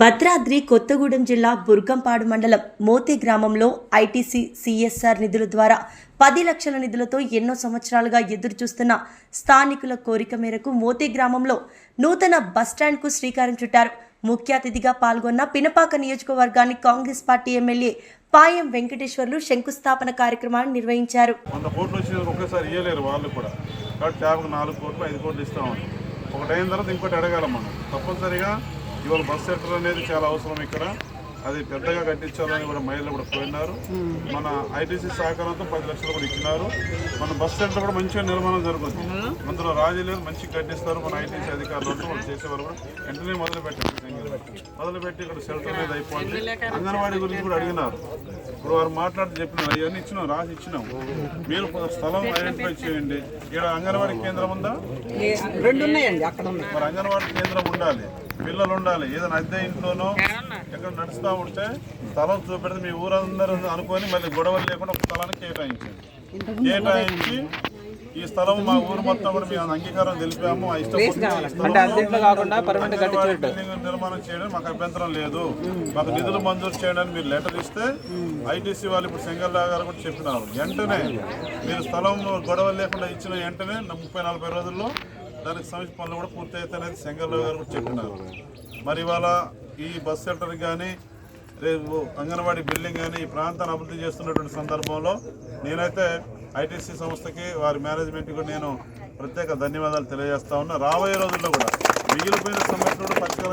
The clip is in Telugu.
భద్రాద్రి కొత్తగూడెం జిల్లా బుర్గంపాడు మండలం మోతే గ్రామంలో ఐటీసీ సిఎస్ఆర్ నిధుల ద్వారా పది లక్షల నిధులతో ఎన్నో సంవత్సరాలుగా ఎదురుచూస్తున్న స్థానికుల కోరిక మేరకు మోతే గ్రామంలో నూతన బస్టాండ్కు శ్రీకారం చుట్టారు. ముఖ్య అతిథిగా పాల్గొన్న పినపాక నియోజకవర్గాన్ని Congress party MLA Payam Venkateswarlu శంకుస్థాపన కార్యక్రమాన్ని నిర్వహించారు. ఒకటైన తర్వాత ఇంకోటి అడగాలి మనం. తప్పనిసరిగా ఇవాళ బస్ సెంటర్ అనేది చాలా అవసరం ఇక్కడ. అది పెద్దగా కట్టించాలని కూడా మహిళలు కూడా పోయినారు మన ఐటీసీ సహకారంతో పది లక్షలు కూడా ఇచ్చినారు. మన బస్ సెంటర్ కూడా మంచిగా నిర్మాణం జరుగుతుంది. అందులో రాజీ లేదు మంచిగా కట్టిస్తారు మన ఐటీసీ అధికారులు అంతా వాళ్ళు చేసేవారు కూడా. వెంటనే మొదలు పెట్టారు మొదలుపెట్టి ఇక్కడ సెల్టర్ అనేది అయిపోయింది. అంగన్వాడీ గురించి కూడా అడిగినారు. ఇప్పుడు వారు మాట్లాడి చెప్పినారు అవన్నీ ఇచ్చినాం రాసి ఇచ్చినాం. మీరు స్థలం ఐడెంటిఫై చేయండి. ఇక్కడ అంగన్వాడీ కేంద్రం ఉందా? మరి అంగన్వాడీ కేంద్రం ఉండాలి. పిల్లలు ఉండాలి. ఏదైనా అద్దె ఇంట్లోనో ఎక్కడ నడుస్తూ ఉంటే స్థలం చూపెడితే మీ ఊరందరూ అనుకొని మళ్ళీ గొడవలు లేకుండా ఒక స్థలాన్ని కేటాయించండి. కేటాయించి ఈ స్థలం మా ఊరు మొత్తం కూడా మేము అంగీకారం తెలిపాము. నిర్మాణం చేయడం మాకు అభ్యంతరం లేదు. మాకు నిధులు మంజూరు చేయడానికి మీరు లెటర్ ఇస్తే ఐటీసీ వాళ్ళు ఇప్పుడు సెంగల్లా గారు కూడా చెప్పినారు. వెంటనే మీరు స్థలం గొడవ లేకుండా ఇచ్చిన వెంటనే ముప్పై నలభై రోజుల్లో దానికి సమస్య పనులు కూడా పూర్తి అవుతాయనేది సెంగల్లా గారు కూడా చెప్పినారు. మరి ఇవాళ ఈ బస్ సెంటర్ కానీ రేపు అంగన్వాడీ బిల్డింగ్ కానీ ఈ ప్రాంతాన్ని అభివృద్ధి చేస్తున్నటువంటి సందర్భంలో నేనైతే ఐటీసీ సంస్థకి వారి మేనేజ్మెంట్కి నేను ప్రత్యేక ధన్యవాదాలు తెలియజేస్తా ఉన్నా. రాబోయే రోజుల్లో కూడా మిగిలిపోయిన సమస్యలు కూడా పరిష్కారం